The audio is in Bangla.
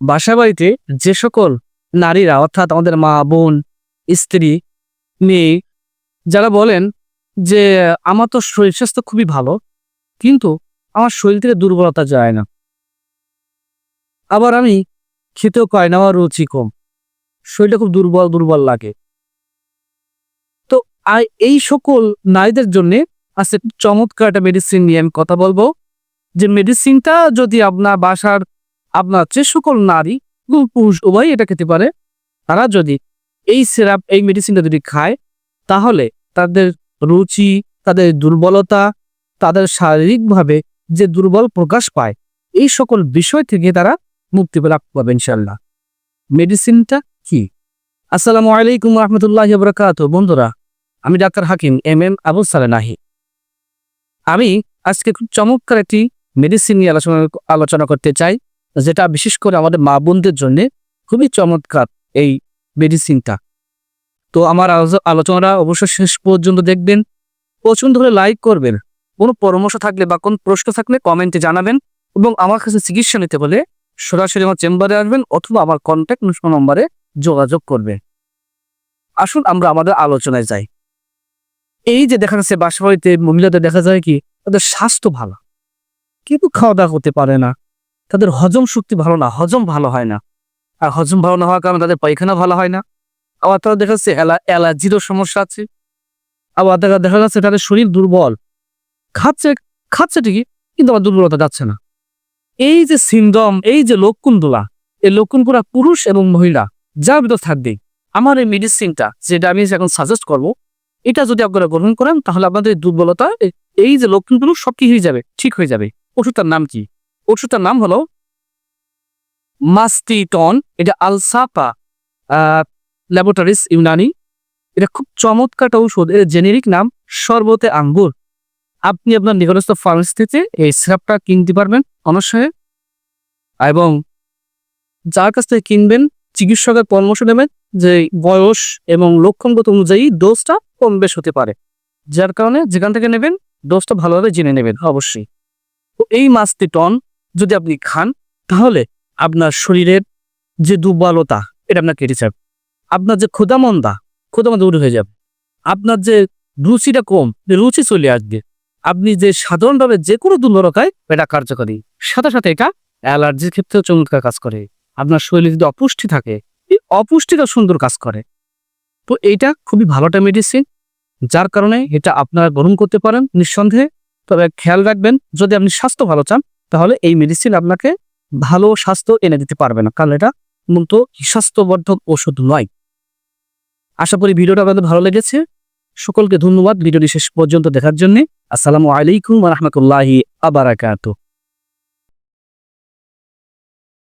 বাসা বাড়িতে যে সকল নারীরা, অর্থাৎ আমাদের মা, বোন, স্ত্রী, মেয়ে, যারা বলেন যে, আমার তো শরীর স্বাস্থ্য খুবই ভালো, কিন্তু আমার শরীর থেকে দুর্বলতা যায় না। আবার আমি খেতেও পাই না, আমার রুচি কম। শরীরটা খুব দুর্বল দুর্বল লাগে। তো এই সকল নারীদের জন্যে আজকে চমৎকার একটা মেডিসিন নিয়ে আমি কথা বলব। যে মেডিসিনটা যদি আপনার বাসার আপনার যে সকল নারী এবং পুরুষ উভয় এটা খেতে পারে, তারা যদি এই সিরাপ এই মেডিসিনটা যদি খায়, তাহলে তাদের রুচি, তাদের দুর্বলতা, তাদের শারীরিকভাবে যে দুর্বল প্রকাশ পায়, এই সকল বিষয় থেকে তারা মুক্তি লাভ পাবে ইনশাল্লাহ মেডিসিনটা কি? আসসালামু আলাইকুম রহমতুল্লাহ বরকাত বন্ধুরা, আমি doctor Hakim M M Abu Nahi আমি আজকে খুব চমৎকার একটি মেডিসিন নিয়ে আলোচনা আলোচনা করতে চাই। যেটা বিশেষ করে আমাদের মা বোনদের জন্য খুবই চমৎকার এই মেডিসিনটা তো আমার আলোচনাটা অবশ্যই শেষ পর্যন্ত দেখবেন। পছন্দ হলে লাইক করবেন। কোনো পরামর্শ থাকলে বা কোনো প্রশ্ন থাকলে কমেন্টে জানাবেন এবং আমার কাছে চিকিৎসা নিতে বলে সরাসরি আমার চেম্বারে আসবেন অথবা আমার কন্ট্যাক্ট নম্বরে যোগাযোগ করবেন। আসুন আমরা আমাদের আলোচনায় যাই। এই যে দেখা যাচ্ছে বাসা বাড়িতে মহিলাদের দেখা যায় কি, তাদের স্বাস্থ্য ভালো। কিন্তু খাওয়া দাওয়া করতে পারে না। তাদের হজম শক্তি ভালো না, হজম ভালো হয় না। আর হজম ভালো না হওয়ার কারণে তাদের পায়খানা ভালো হয় না। আবার তারা দেখা যাচ্ছে অ্যালার্জিরও সমস্যা আছে। আবার দেখা দেখা যাচ্ছে তাদের শরীর দুর্বল। খাচ্ছে খাচ্ছে ঠিকই, কিন্তু আবার দুর্বলতা যাচ্ছে না। এই যে সিন্ডম এই যে লক্ষণগুলা, এই লক্ষণগুলা পুরুষ এবং মহিলা, যার ভিতর থাকবে, আমার এই মেডিসিনটা যেটা আমি এখন সাজেস্ট করব, এটা যদি আপনারা গ্রহণ করেন, তাহলে আপনাদের দুর্বলতা এই যে লক্ষণগুলো সব কি হয়ে যাবে? ঠিক হয়ে যাবে। ওষুধটার নাম কি? ওষুধটার নাম হলো মাস্টিটন। এটা আলসাপা ল্যাবরেটরিস ইউনানি। এটা খুব চমৎকার একটা ঔষধ। এর জেনেরিক নাম শরবতে আঙ্গুর। আপনি আপনার নিকটস্থ ফার্মেসিতে এই সিরাপটা কিনতে পারবেন অনসয়ে এবং যার কাছ থেকে কিনবেন, চিকিৎসকের পরামর্শ নেবেন যে বয়স এবং লক্ষণগত অনুযায়ী ডোজটা কম বেশ হতে পারে। যার কারণে যেখান থেকে নেবেন, ডোজটা ভালোভাবে জেনে নেবেন অবশ্যই। তো এই মাছটি টন যদি আপনি খান, তাহলে আপনার শরীরের যে দুর্বলতা, এটা আপনার কেটে যাবে। আপনার যে ক্ষুদামন্দা ক্ষুদামন্দা দূর হয়ে যাবে। আপনার যে রুচিটা কম রুচি চলে আসবে। আপনি যে সাধারণভাবে যে কোনো দুর্বলতায় এটা কার্যকরী। সাথে সাথে এটা অ্যালার্জির ক্ষেত্রেও চমৎকার কাজ করে। আপনার শরীরে যদি অপুষ্টি থাকে, এই অপুষ্টিটা সুন্দর কাজ করে। তো এইটা খুবই ভালোটা মেডিসিন যার কারণে এটা আপনারা গ্রহণ করতে পারেন নিঃসন্দেহে। তবে খেয়াল রাখবেন, যদি আপনি স্বাস্থ্য ভালো চান তাহলে এই মেডিসিন আপনাকে ভালো স্বাস্থ্য এনে দিতে পারবে না। কারণ এটা মূলত স্বাস্থ্যবর্ধক ওষুধ নয়। আশা করি ভিডিওটা আপনাদের ভালো লেগেছে। সকলকে ধন্যবাদ। ভিডিওটি শেষ পর্যন্ত দেখার জন্য। আসসালামু আলাইকুম রহমতুল্লাহি আবারাকাতু